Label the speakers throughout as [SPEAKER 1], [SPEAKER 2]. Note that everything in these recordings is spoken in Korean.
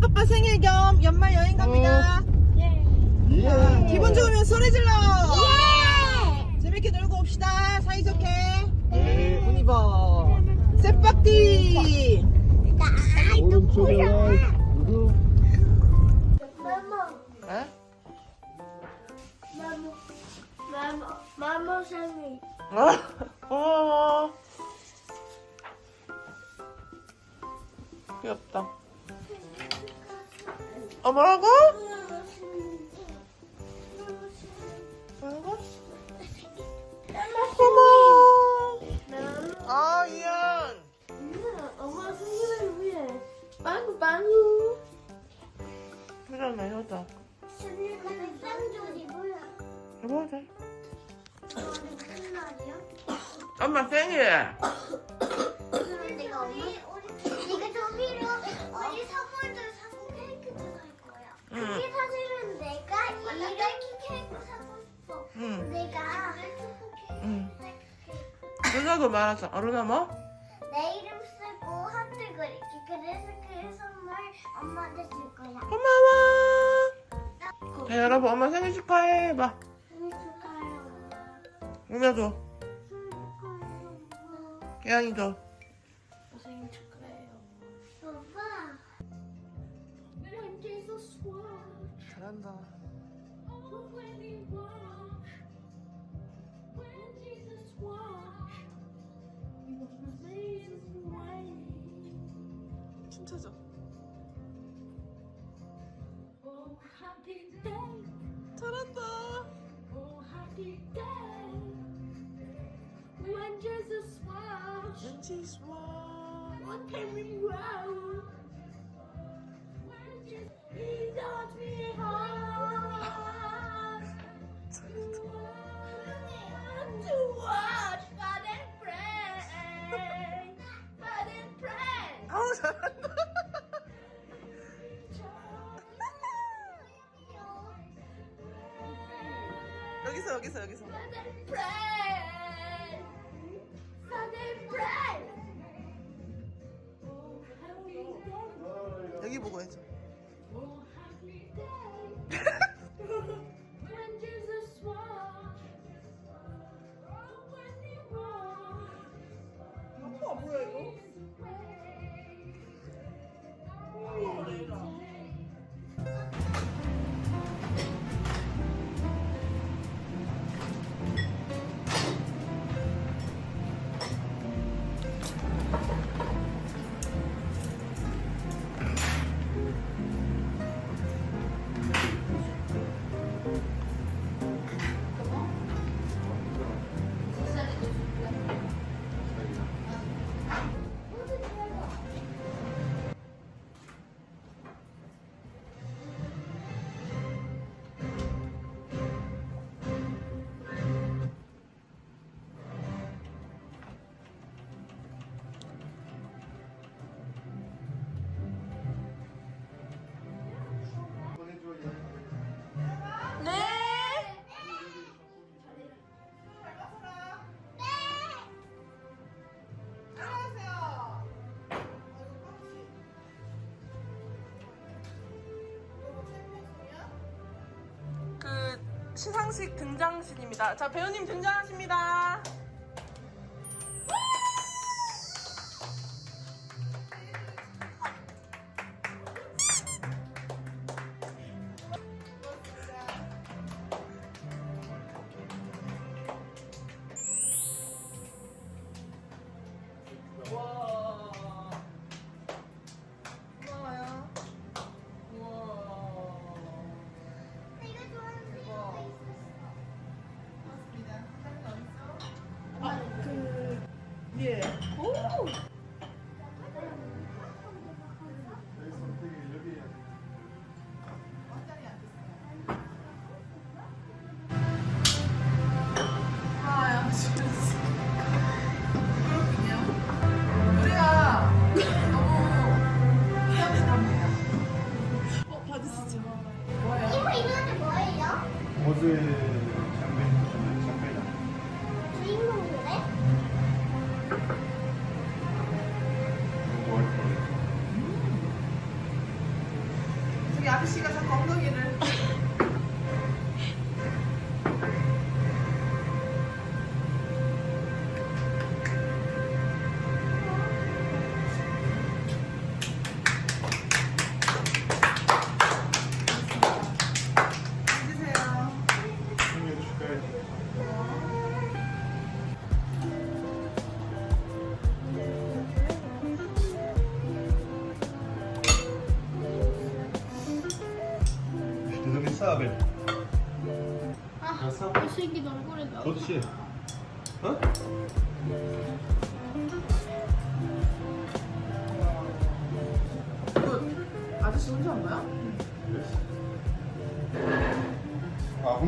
[SPEAKER 1] 빠빠빠 생일 겸 연말 여행 갑니다.
[SPEAKER 2] 예.
[SPEAKER 1] 기분 좋으면 소리 질러.
[SPEAKER 3] 예!
[SPEAKER 1] 재밌게 놀고 옵시다. 사이좋게.
[SPEAKER 2] 네.
[SPEAKER 1] 운이버. 셋박디.
[SPEAKER 2] 오른쪽에 무릎.
[SPEAKER 3] 마마,
[SPEAKER 1] 에?
[SPEAKER 3] 생일.
[SPEAKER 1] 어? 고마워. 귀엽다. 어, 뭐라고? 뭐라고? 고마워. 아, 이안.
[SPEAKER 3] 엄마 생일을 위해 빵구 빵구.
[SPEAKER 1] 효자네, 효자.
[SPEAKER 3] 생일 쌍둥이 뭐야? 날이야?
[SPEAKER 1] 엄마 생일. 누나도 말하자. 어른아 뭐?
[SPEAKER 3] 내 이름 쓰고 하트 그리기. 그래서 그 선물 엄마한테 줄 거야.
[SPEAKER 1] 고마워. 자, 여러분, 엄마 생일 축하해. 봐.
[SPEAKER 3] 생일 축하해요.
[SPEAKER 1] 우며줘.
[SPEAKER 3] 생일 축하해요. 엄마.
[SPEAKER 1] 계양이도.
[SPEAKER 3] 생일 축하해요. 오빠.
[SPEAKER 1] 잘한다. 여기서, 여기서, 여기서. 시상식 등장신입니다. 자 배우님 등장하십니다.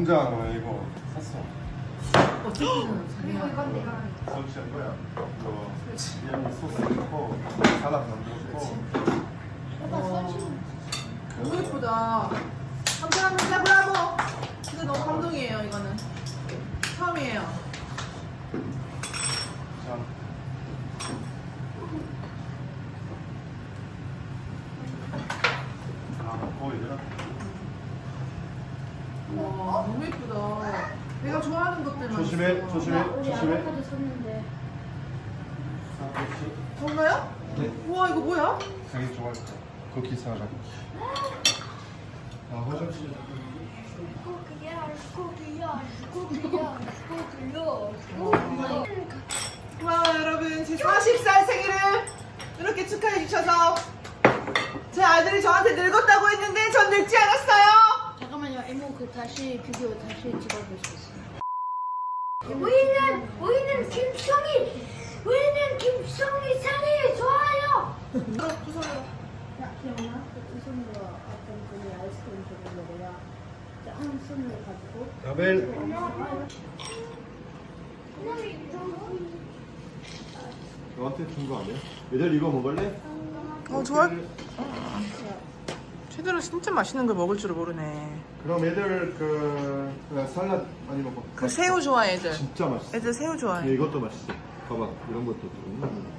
[SPEAKER 3] 아
[SPEAKER 1] 혼자
[SPEAKER 2] 어, 이거 샀어.
[SPEAKER 1] 어쨌든 자기가
[SPEAKER 2] 설치한 거야. 이거 그냥 소스 넣고 살락 만들고.
[SPEAKER 1] 너무 예쁘다. 감사합니다. 브라보. 근데 너무 감동이에요. 이거는 처음이에요.
[SPEAKER 2] 자. 아, 거의 되나?
[SPEAKER 1] 와 너무 예쁘다. 내가 좋아하는 것들만
[SPEAKER 2] 조심해,
[SPEAKER 1] 있어.
[SPEAKER 2] 조심해, 조심해.
[SPEAKER 3] 샀는데.
[SPEAKER 2] 사,
[SPEAKER 1] 정말요?
[SPEAKER 2] 네.
[SPEAKER 1] 우와 이거 뭐야?
[SPEAKER 2] 자기 좋아할 거. 쿠키 사라. 아, 화장실.
[SPEAKER 3] 고기야, 고기야, 고기야, 고기야, 고기야.
[SPEAKER 1] 와 여러분 제 40살 생일을 이렇게 축하해 주셔서 제 아들이 저한테 늙었다고 했는데 전 늙지 않았어요.
[SPEAKER 4] 잠깐만요, 이모 그 다시 비디오 다시 찍어볼 수 있어요.
[SPEAKER 3] 우리는 우리는 김성희, 우리는 김성희 생일 좋아요.
[SPEAKER 1] 두 손으로.
[SPEAKER 4] 야, 기억나? 그두 손으로 어떤 분이 아이스크림 내가 이제 한 손으로 가지고
[SPEAKER 2] 아벨. 너한테 준 거 아니야? 얘들 이거 먹을래?
[SPEAKER 1] 어 좋아. 최대로 진짜 맛있는 걸 먹을 줄 모르네.
[SPEAKER 2] 그럼 애들 그, 그 살라 많이 먹어.
[SPEAKER 1] 그 새우 좋아해 애들.
[SPEAKER 2] 진짜 맛있어.
[SPEAKER 1] 애들 새우 좋아해.
[SPEAKER 2] 이것도 맛있어. 봐봐, 이런 것도 음.
[SPEAKER 4] 왜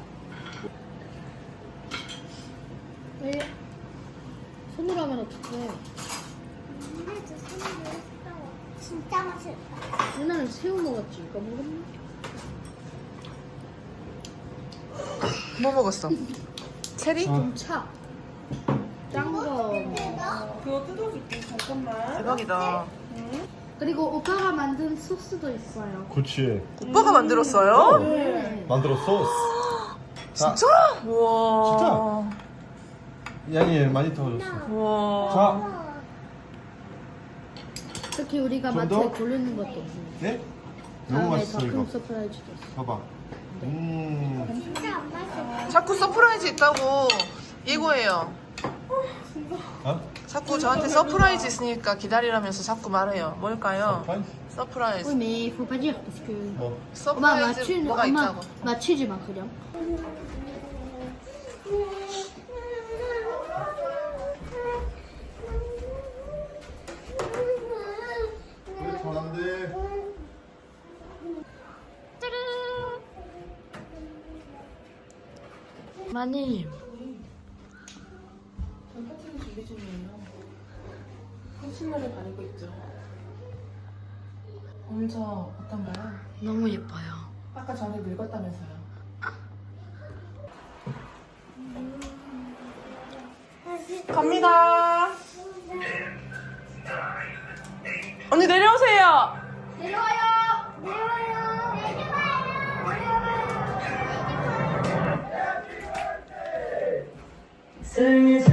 [SPEAKER 3] 진짜 맛있다.
[SPEAKER 4] 누나는 새우 먹었지, 이거 먹었나?
[SPEAKER 1] 뭐 먹었어? 체리?
[SPEAKER 4] 좀 차. 짠 거.
[SPEAKER 1] 그거 뜯어줄게 잠깐만. 대박이다.
[SPEAKER 4] 그리고 오빠가 만든 소스도 있어요.
[SPEAKER 2] 그치.
[SPEAKER 1] 오빠가 만들었어요?
[SPEAKER 4] 네.
[SPEAKER 2] 만들었어. 자,
[SPEAKER 1] 진짜? 우와.
[SPEAKER 2] 양이 많이 더워졌어.
[SPEAKER 1] 우와.
[SPEAKER 2] 자,
[SPEAKER 4] 특히 우리가
[SPEAKER 2] 좀
[SPEAKER 4] 마트에
[SPEAKER 2] 더?
[SPEAKER 4] 고르는 것도 없고.
[SPEAKER 2] 네? 너무
[SPEAKER 4] 다음에
[SPEAKER 2] 맛있어
[SPEAKER 4] 더큰
[SPEAKER 2] 이거.
[SPEAKER 4] 서프라이즈도 있어.
[SPEAKER 2] 봐봐. 음.
[SPEAKER 3] 진짜 안 맛있어.
[SPEAKER 1] 자꾸 서프라이즈 있다고 예고해요.
[SPEAKER 2] 어?
[SPEAKER 1] 자꾸 저한테 서프라이즈 있으니까 기다리라면서 자꾸 말해요. 뭘까요?
[SPEAKER 2] 서프라이즈?
[SPEAKER 4] Oui,
[SPEAKER 1] 서프라이즈.
[SPEAKER 4] mais il faut pas dire parce que.
[SPEAKER 2] 뭐?
[SPEAKER 4] 엄마
[SPEAKER 1] 서프라이즈
[SPEAKER 4] 맞추는
[SPEAKER 1] 뭐가
[SPEAKER 4] 엄마
[SPEAKER 1] 있다고.
[SPEAKER 4] 맞추지 마그 마님.
[SPEAKER 1] 전 파티는 준비 중이에요. 컨실러를 바르고 있죠. 오늘 저 어떤가요?
[SPEAKER 4] 너무 예뻐요.
[SPEAKER 1] 아까 전에 늙었다면서요. 갑니다. 언니 내려오세요. Turn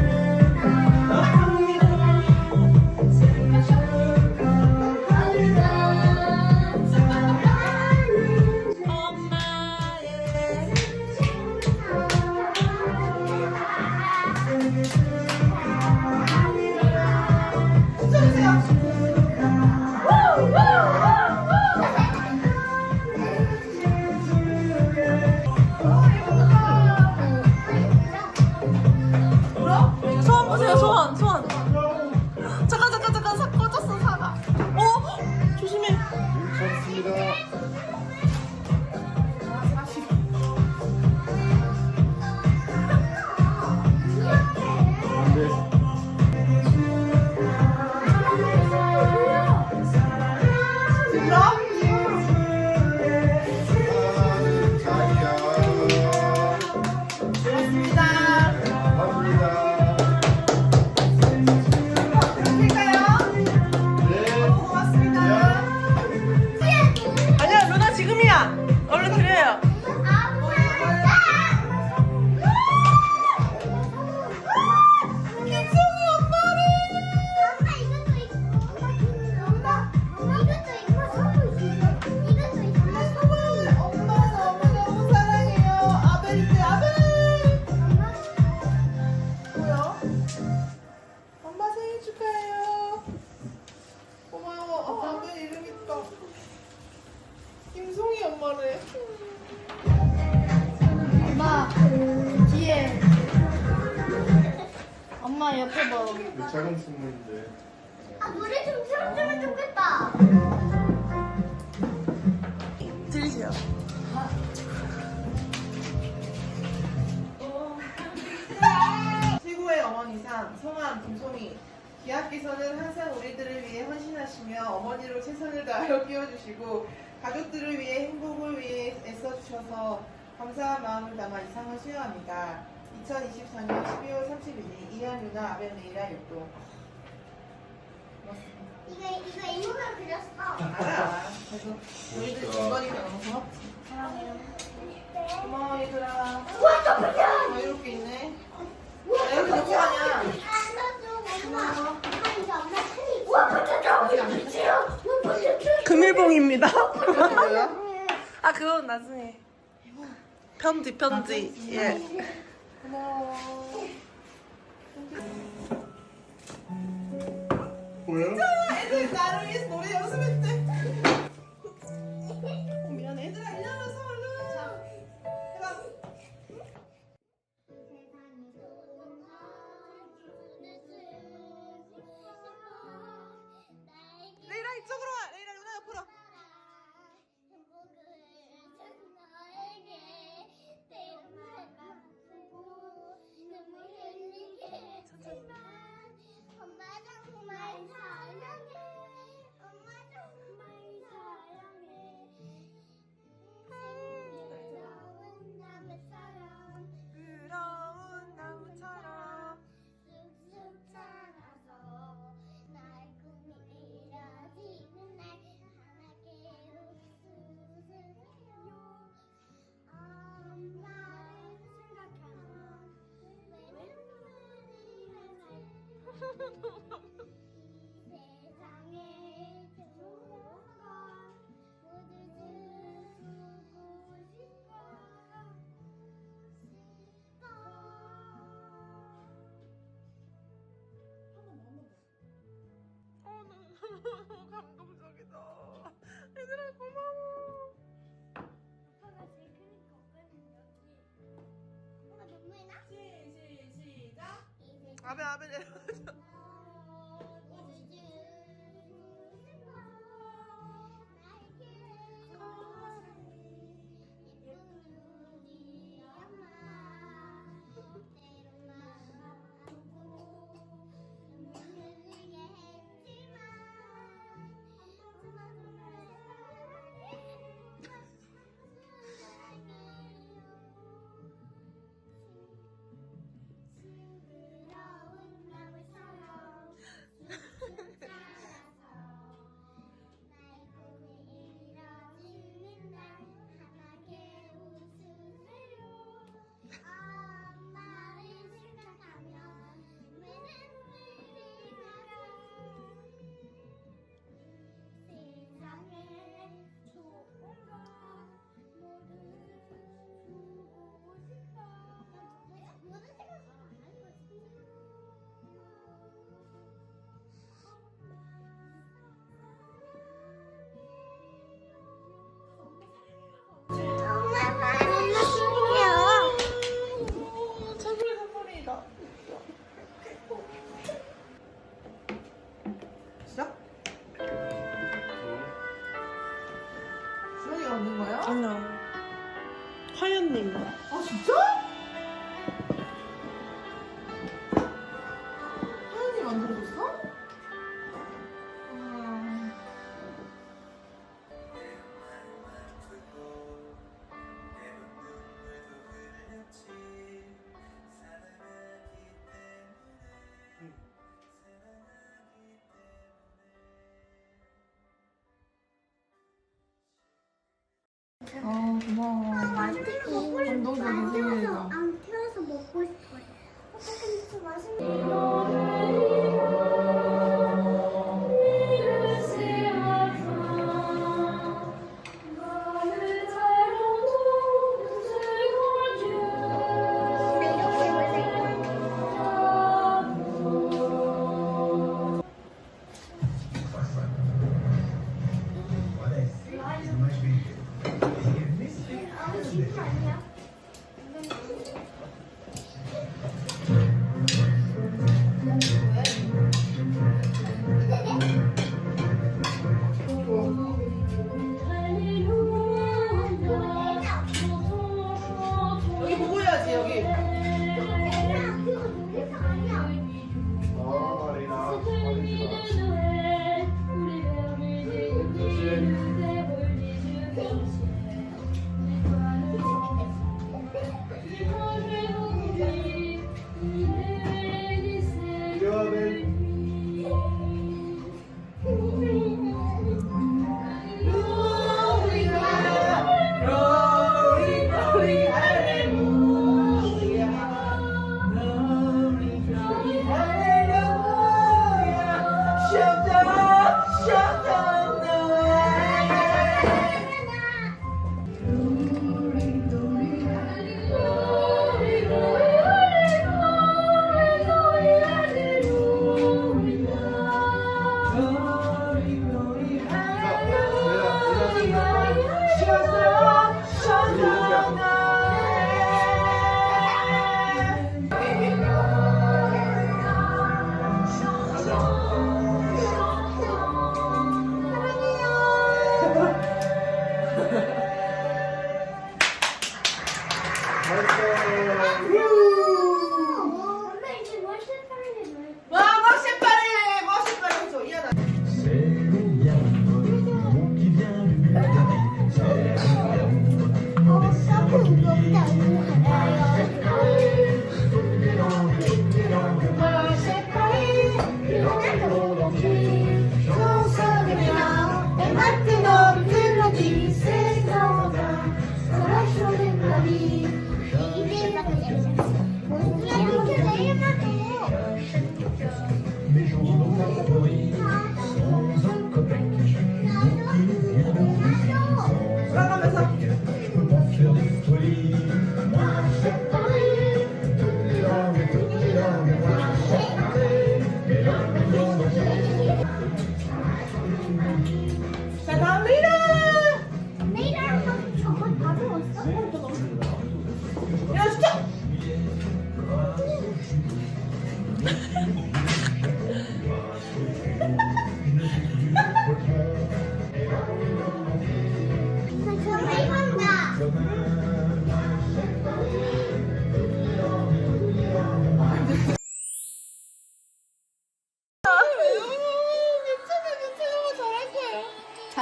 [SPEAKER 1] 어머니상 성함 김소미 기학께서는 항상 우리들을 위해 헌신하시며 어머니로 최선을 다하여 키워주시고 가족들을 위해 행복을 위해 애써주셔서 감사한 마음을 담아 이상을 수여합니다. 2024년 12월 31일 이한 유나 아벤레이라 육도 고맙습니다.
[SPEAKER 3] 이거 이거 이모가 그렸어.
[SPEAKER 1] 알아. 그래서 우리들 중건이면 너무 고맙지.
[SPEAKER 3] 사랑해요.
[SPEAKER 1] 고마워 얘들아.
[SPEAKER 3] 우와 깜짝이야.
[SPEAKER 1] 아 이렇게 있네. 가냐? 금일봉입니다. 아 그건 나중에. 편지 편지. 예.
[SPEAKER 2] 뭐야?
[SPEAKER 1] 애들 나를 위해서 노래 연습했
[SPEAKER 3] 엄마
[SPEAKER 1] 너무 감동적이다. 얘들아 고마워.
[SPEAKER 3] 오빠가 제일 크니까 오빠는 여기. 오빠 눈물 나?
[SPEAKER 1] 시, 시, 시작. 아베 아베 내려가
[SPEAKER 5] 화연님.
[SPEAKER 1] 아 진짜? 하연이 만들어줬어? 아... 아 고마워.
[SPEAKER 3] 맛있는 거 먹고 싶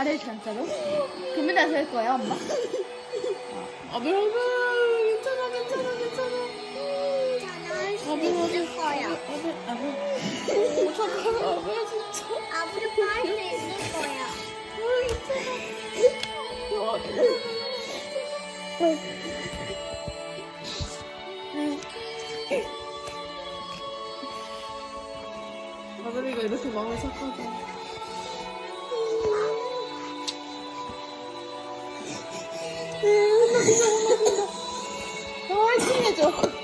[SPEAKER 3] 발을 단자로? 그러면 다할 거야, 엄마?
[SPEAKER 5] 아들 아들 괜찮아 괜찮아 괜찮아.
[SPEAKER 1] 저는 할수 있을 거야.
[SPEAKER 5] 아들 아들. 오 잠깐만 아들 진짜.
[SPEAKER 1] 아버지도 할수 있을 거야.
[SPEAKER 5] 아들이가 이렇게 마음이 착하다. 아, 화이팅 해줘.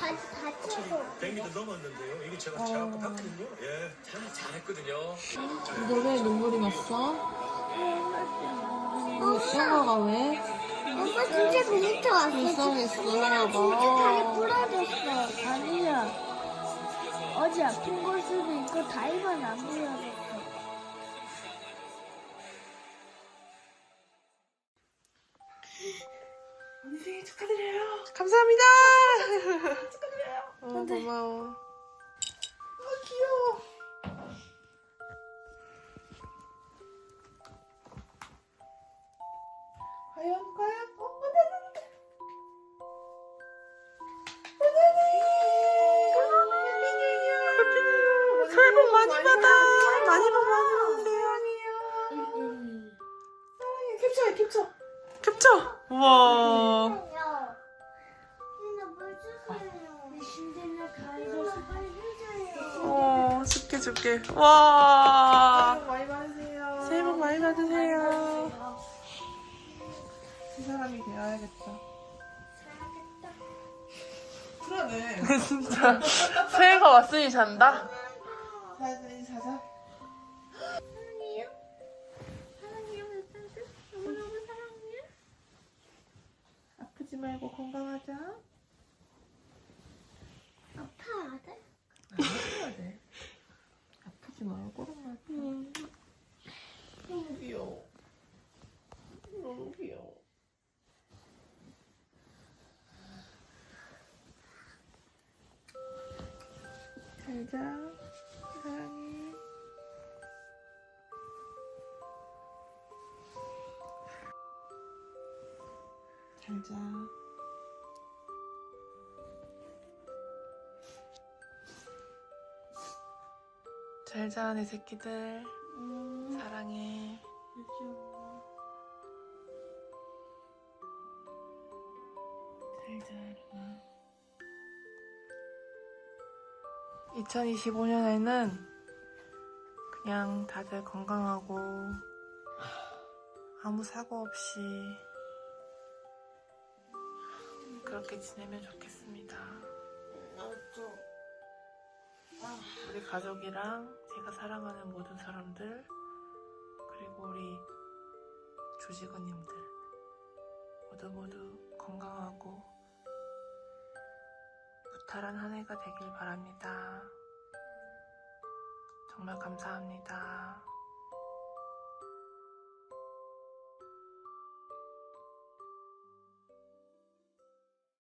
[SPEAKER 5] 발
[SPEAKER 1] 다쳐서.
[SPEAKER 6] 100m 넘었는데요. 이거 제가 제가 아까 봤거든요. 예, 참 잘했거든요.
[SPEAKER 5] 너왜 눈물이 났어? 형아가 왜?
[SPEAKER 1] 오빠 진짜 그림자 왔어.
[SPEAKER 5] 불쌍했어,
[SPEAKER 1] 진짜 다리
[SPEAKER 5] 형아가.
[SPEAKER 1] 부러졌어.
[SPEAKER 3] 아니야. 어제 아픈 걸 수도 있고 다리만 안 부러졌어.
[SPEAKER 5] 생일 축하드려요. 감사합니다. 축하드려요. 어, 고마워.
[SPEAKER 7] 아 귀여워. 과연 과연 어 안돼 안돼
[SPEAKER 5] 새해 복 많이 받아. 많이 복 많이 받으세요.
[SPEAKER 7] 캡처해 캡처.
[SPEAKER 5] 겹쳐. 우와. 줄게. 와.
[SPEAKER 7] 새해 복 많이 받으세요.
[SPEAKER 5] 새해 복 많이 받으세요.
[SPEAKER 7] 이 사람이 되어야겠다. 그러네.
[SPEAKER 5] 진짜 새해가 왔으니 잔다.
[SPEAKER 7] 아프지 말고 그러면 너무 귀여워. 너무 귀여워. 잘 자. 사랑해. 잘 자.
[SPEAKER 5] 잘 자 내 새끼들. 사랑해. 잘자 루나. 2025년에는 그냥 다들 건강하고 아무 사고 없이 그렇게 지내면 좋겠습니다. 우리 가족이랑 제가 사랑하는 모든 사람들 그리고 우리 조직원님들 모두 모두 건강하고 무탈한 한 해가 되길 바랍니다. 정말 감사합니다.